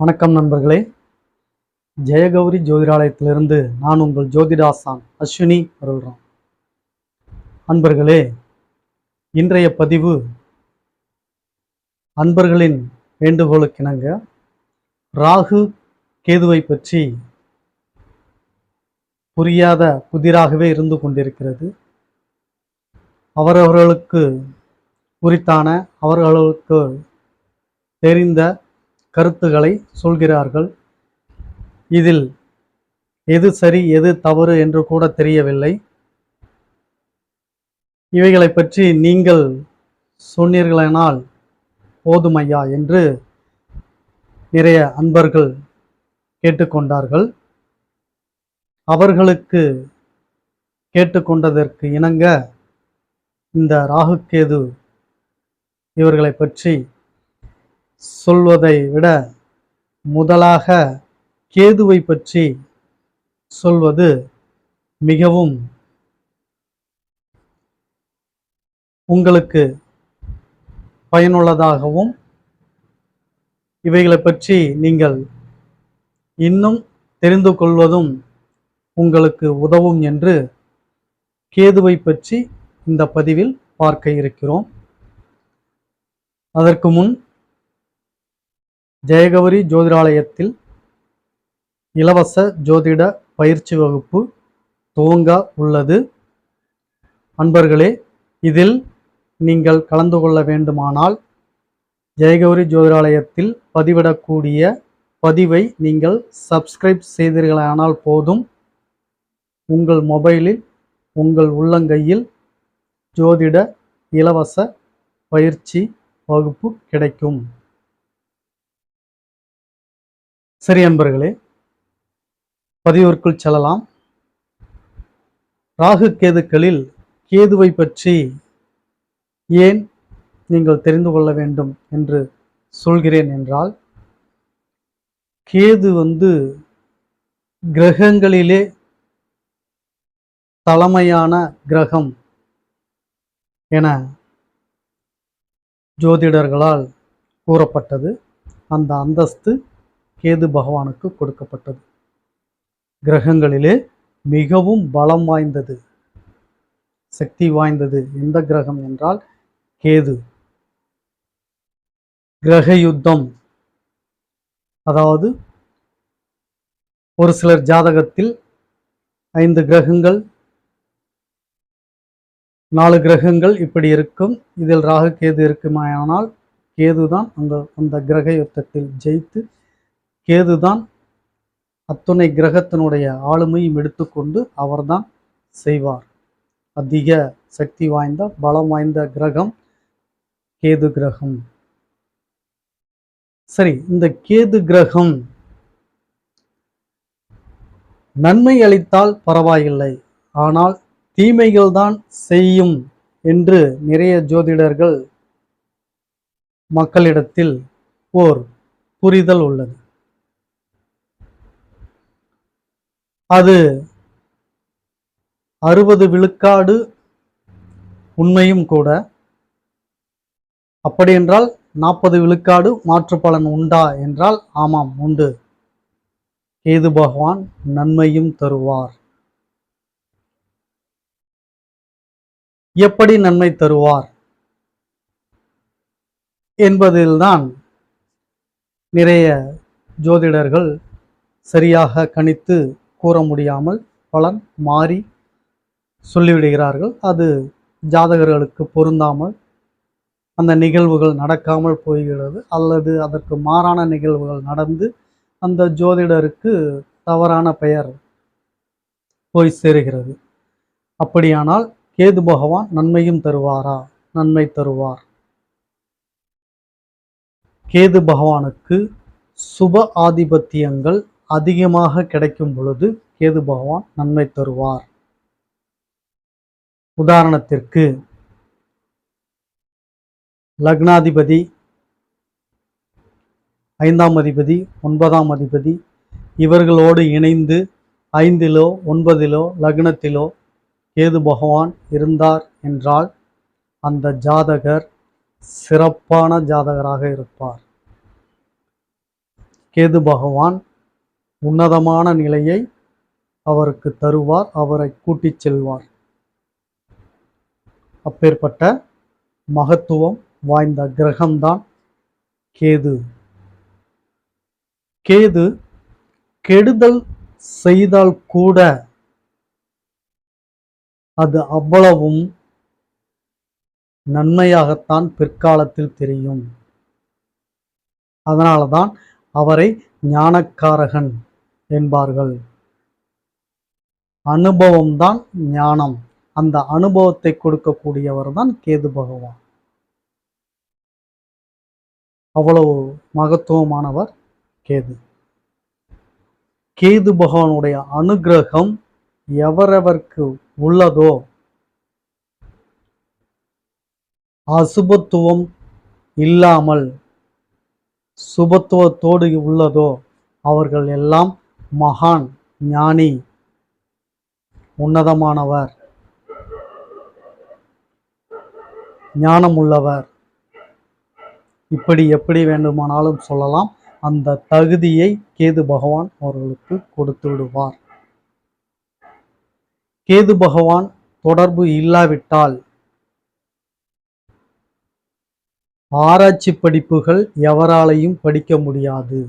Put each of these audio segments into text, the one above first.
வணக்கம் நண்பர்களே. ஜெயகௌரி ஜோதிடாலயத்திலிருந்து நான் உங்கள் ஜோதிடாசான் அஸ்வினி அருள்றாம். அன்பர்களே இன்றைய பதிவு அன்பர்களின் வேண்டுகோளுக்கிணங்க. ராகு கேதுவை பற்றி புரியாத புதிராகவே இருந்து கொண்டிருக்கிறது. அவரவர்களுக்கு குறித்தான அவர்களுக்கு தெரிந்த கருத்துக்களை சொல்கிறார்கள். இதில் எது சரி எது தவறு என்று கூட தெரியவில்லை. இவைகளை பற்றி நீங்கள் சொன்னீர்களானால் போதுமையா என்று நிறைய அன்பர்கள் கேட்டுக்கொண்டார்கள். அவர்களுக்கு கேட்டுக்கொண்டதற்கு இணங்க இந்த ராகுகேது இவர்களை பற்றி சொல்வதை விட முதலாக கேதுவை பற்றி சொல்வது மிகவும் உங்களுக்கு பயனுள்ளதாகவும் இவைகளை பற்றி நீங்கள் இன்னும் தெரிந்து கொள்வதும் உங்களுக்கு உதவும் என்று கேதுவை பற்றி இந்த பதிவில் பார்க்க இருக்கிறோம். அதற்கு முன் ஜெயகௌரி ஜோதிடாலயத்தில் இலவச ஜோதிட பயிற்சி வகுப்பு துவங்க உள்ளது. அன்பர்களே இதில் நீங்கள் கலந்து கொள்ள வேண்டுமானால் ஜெயகௌரி ஜோதிடாலயத்தில் பதிவிடக்கூடிய பதிவை நீங்கள் சப்ஸ்கிரைப் செய்தீர்களானால் போதும். உங்கள் மொபைலில் உங்கள் உள்ளங்கையில் ஜோதிட இலவச பயிற்சி வகுப்பு கிடைக்கும். சரி அன்பர்களே பதிவிற்குள் செல்லலாம். ராகு கேதுக்களில் கேதுவை பற்றி ஏன் நீங்கள் தெரிந்து கொள்ள வேண்டும் என்று சொல்கிறேன் என்றால் கேது வந்து கிரகங்களிலே தலைமையான கிரகம் என ஜோதிடர்களால் கூறப்பட்டது. அந்த அந்தஸ்து கேது பகவானுக்கு கொடுக்கப்பட்டது. கிரகங்களிலே மிகவும் பலம் வாய்ந்தது. சக்தி வாய்ந்தது. எந்த கிரகம் என்றால் கேது. கிரக யுத்தம். அதாவது ஒரு சிலர் ஜாதகத்தில் ஐந்து கிரகங்கள் நாலு கிரகங்கள் இப்படி இருக்கும். இதில் ராகு கேது இருக்குமானால் கேதுதான் அந்த அந்த கிரக யுத்தத்தில் ஜெயித்து கேதுதான் அத்துணை கிரகத்தினுடைய ஆளுமையும் எடுத்துக்கொண்டு அவர்தான் செய்வார். அதிக சக்தி வாய்ந்த பலம் வாய்ந்த கிரகம் கேது கிரகம். சரி இந்த கேது கிரகம் நன்மை அளித்தால் பரவாயில்லை. ஆனால் தீமைகள் தான் செய்யும் என்று நிறைய ஜோதிடர்கள் மக்களிடத்தில் ஓர் புரிதல் உள்ளது. அது அறுபது விழுக்காடு உண்மையும் கூட. அப்படியென்றால் நாற்பது விழுக்காடு மாற்று பலன் உண்டா என்றால் ஆமாம் உண்டு. கேது பகவான் நன்மையும் தருவார். எப்படி நன்மை தருவார் என்பதில்தான் நிறைய ஜோதிடர்கள் சரியாக கணித்து கூற முடியாமல் பலன் மாறி சொல்லிவிடுகிறார்கள். அது ஜாதகர்களுக்கு பொருந்தாமல் அந்த நிகழ்வுகள் நடக்காமல் போய்கிறது அல்லது அதற்கு மாறான நிகழ்வுகள் நடந்து அந்த ஜோதிடருக்கு தவறான பெயர் போய் சேருகிறது. அப்படியானால் கேது பகவான் நன்மையும் தருவாரா? நன்மை தருவார். கேது பகவானுக்கு சுப ஆதிபத்தியங்கள் அதிகமாக கிடைக்கும் பொழுது கேது பகவான் நன்மை தருவார். உதாரணத்திற்கு லக்னாதிபதி ஐந்தாம் அதிபதி ஒன்பதாம் அதிபதி இவர்களோடு இணைந்து ஐந்திலோ ஒன்பதிலோ லக்னத்திலோ கேது பகவான் இருந்தார் என்றால் அந்த ஜாதகர் சிறப்பான ஜாதகராக இருப்பார். கேது பகவான் உன்னதமான நிலையை அவருக்கு தருவார் அவரை கூட்டிச் செல்வார். அப்பேற்பட்ட மகத்துவம் வாய்ந்த கிரகம்தான் கேது. கேது கெடுதல் செய்தால் கூட அது அவ்வளவும் நன்மையாகத்தான் பிற்காலத்தில் தெரியும். அதனாலதான் அவரை ஞானக்காரகன் என்பார்கள். அனுபவம்தான் ஞானம். அந்த அனுபவத்தை கொடுக்கக்கூடியவர் தான் கேது பகவான். அவ்வளவு மகத்துவமானவர் கேது. கேது பகவானுடைய அனுகிரகம் எவரவர்க்கு உள்ளதோ அசுபத்துவம் இல்லாமல் சுபத்துவத்தோடு உள்ளதோ அவர்கள் எல்லாம் மகான் ஞானி உன்னதமானவர் ஞானம் உள்ளவர் இப்படி எப்படி வேண்டுமானாலும் சொல்லலாம். அந்த தகுதியை கேது பகவான் அவர்களுக்கு கொடுத்து விடுவார் கேது பகவான் தொடர்பு இல்லாவிட்டால் ஆராய்ச்சி படிப்புகள் எவராலையும் படிக்க முடியாது.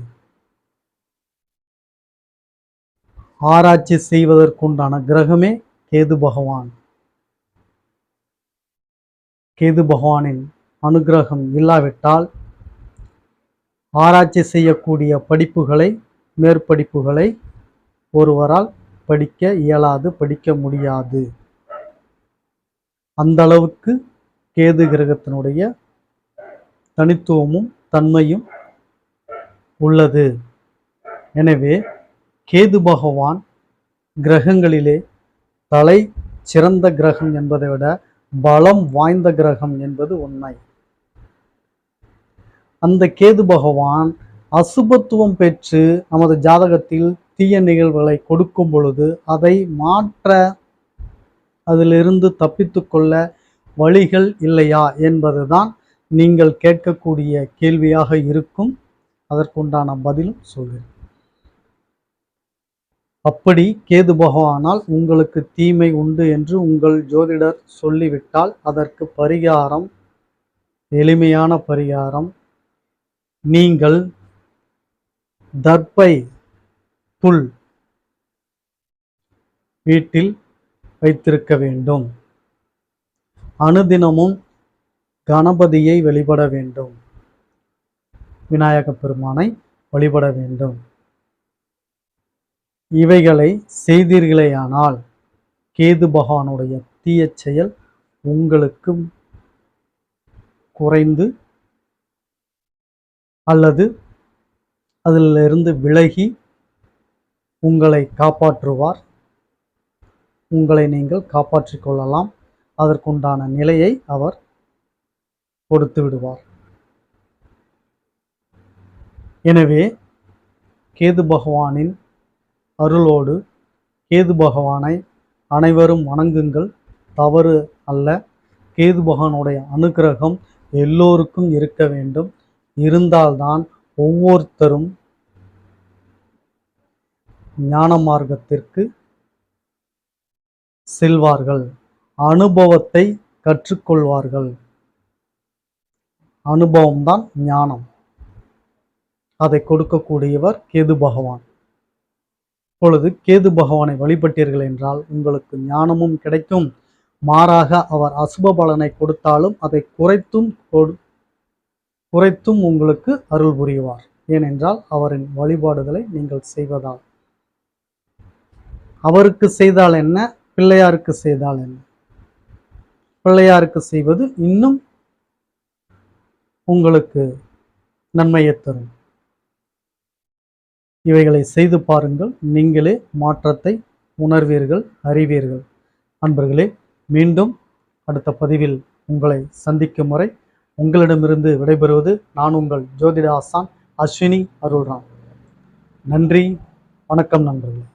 ஆராய்ச்சி செய்வதற்குண்டான கிரகமே கேது பகவான். கேது பகவானின் அனுகிரகம் இல்லாவிட்டால் ஆராய்ச்சி செய்யக்கூடிய படிப்புகளை மேற்படிப்புகளை ஒருவரால் படிக்க இயலாது படிக்க முடியாது. அந்த அளவுக்கு கேது கிரகத்தினுடைய தனித்துவமும் தன்மையும் உள்ளது. எனவே கேது பகவான் கிரகங்களிலே தலை சிறந்த கிரகம் என்பதை விட பலம் வாய்ந்த கிரகம் என்பது உண்மை. அந்த கேது பகவான் அசுபத்துவம் பெற்று நமது ஜாதகத்தில் தீய நிகழ்வுகளை கொடுக்கும் பொழுது அதை மாற்ற அதிலிருந்து தப்பித்து கொள்ள வழிகள் இல்லையா என்பதுதான் நீங்கள் கேட்கக்கூடிய கேள்வியாக இருக்கும். அதற்குண்டான பதிலும் சொல்கிறேன். அப்படி கேது பகவானால் உங்களுக்கு தீமை உண்டு என்று உங்கள் ஜோதிடர் சொல்லிவிட்டால் அதற்கு பரிகாரம் எளிமையான பரிகாரம். நீங்கள் தர்ப்பை புல் வீட்டில் வைத்திருக்க வேண்டும். அனுதினமும் கணபதியை வழிபட வேண்டும். விநாயகப் பெருமானை வழிபட வேண்டும். இவைகளை செய்தீர்களேயானால் கேது பகவானுடைய தீய செயல் உங்களுக்கு குறைந்து அல்லது அதிலிருந்து விலகி உங்களை காப்பாற்றுவார். உங்களை நீங்கள் காப்பாற்றிக் கொள்ளலாம். அதற்குண்டான நிலையை அவர் கொடுத்து விடுவார். எனவே கேது பகவானின் அருளோடு கேது பகவானை அனைவரும் வணங்குங்கள். தவறு அல்ல. கேது பகவானுடைய அனுகிரகம் எல்லோருக்கும் இருக்க வேண்டும். இருந்தால்தான் ஒவ்வொருத்தரும் ஞான மார்க்கத்திற்கு செல்வார்கள். அனுபவத்தை கற்றுக்கொள்வார்கள். அனுபவம்தான் ஞானம். அதை கொடுக்கக்கூடியவர் கேது பகவான். இப்பொழுது கேது பகவானை வழிபட்டீர்கள் என்றால் உங்களுக்கு ஞானமும் கிடைக்கும். மாறாக அவர் அசுப பலனை கொடுத்தாலும் அதை குறைத்தும் குறைத்தும் உங்களுக்கு அருள் புரிவார். ஏனென்றால் அவரின் வழிபாடுகளை நீங்கள் செய்வதால். அவருக்கு செய்தால் என்ன? பிள்ளையாருக்கு செய்தால் என்ன? பிள்ளையாருக்கு செய்வது இன்னும் உங்களுக்கு நன்மையை தரும். இவைகளை செய்து பாருங்கள். நீங்களே மாற்றத்தை உணர்வீர்கள் அறிவீர்கள். அன்பர்களே மீண்டும் அடுத்த பதிவில் உங்களை சந்திக்கும் வரை உங்களிடமிருந்து விடைபெறுவது நான் உங்கள் ஜோதிட ஆசான் அஸ்வினி அருள்ராம். நன்றி வணக்கம் நண்பர்களே.